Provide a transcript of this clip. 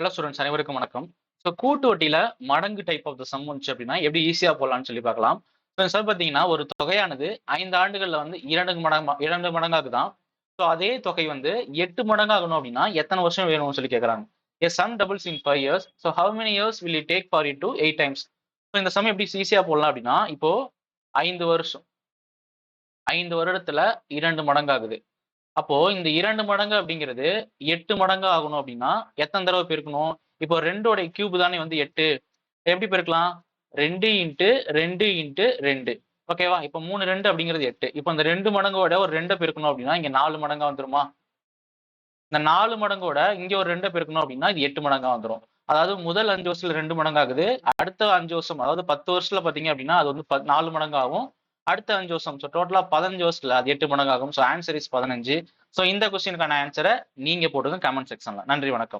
Hello students அனைவருக்கும் வணக்கம். So கூட்டு வட்டியில மடங்கு டைப் ஆஃப் த சம் வந்துச்சு அப்படின்னா எப்படி ஈஸியாக போடலாம்னு சொல்லி பார்க்கலாம். ஸோ சார் பார்த்தீங்கன்னா ஒரு தொகையானது ஐந்து ஆண்டுகளில் வந்து இரண்டு மடங்கு இரண்டு மடங்காகுதான். ஸோ அதே தொகை வந்து எட்டு மடங்காகணும் அப்படின்னா எத்தனை வருஷம் வேணும்னு சொல்லி கேட்குறாங்க a sum doubles in five years so how many years will take for it to eight times so இந்த சம் எப்படி ஈஸியாக போடலாம் அப்படின்னா இப்போ ஐந்து வருஷம். ஐந்து வருடத்துல இரண்டு மடங்காகுது. அப்போ இந்த இரண்டு மடங்கு அப்படிங்கிறது எட்டு மடங்கு ஆகணும் அப்படின்னா எத்தனை தடவை பெருக்கணும்? இப்போ ரெண்டோட கியூப் தானே வந்து எட்டு. எப்படி பெருக்கலாம்? ரெண்டு இன்ட்டு ரெண்டு இன்ட்டு ரெண்டு. ஓகேவா இப்போ மூணு ரெண்டு அப்படிங்கிறது எட்டு. இப்போ இந்த ரெண்டு மடங்கோட ஒரு ரெண்டை பெருக்கணும் அப்படின்னா இங்கே நாலு மடங்கா வந்துருமா? இந்த நாலு மடங்கோட இங்கே ஒரு ரெண்டை பெருக்கணும் அப்படின்னா இது எட்டு மடங்கா வந்துடும் அதாவது முதல் அஞ்சு வருஷத்துல ரெண்டு மடங்காகுது. அடுத்த அஞ்சு வருஷம் அதாவது பத்து வருஷத்துல பாத்தீங்க அப்படின்னா அது வந்து ப- நாலு மடங்காகும். அடுத்த அஞ்சு வருஷம். ஸோ டோட்டலா பதினஞ்சு வருஷத்துல அது எட்டு மடங்காகும். ஸோ ஆன்சர் இஸ் பதினஞ்சு. ஸோ இந்த கொஸ்டினுக்கான ஆன்சரை நீங்க போடுங்க கமெண்ட் செக்ஷன்ல நன்றி வணக்கம்.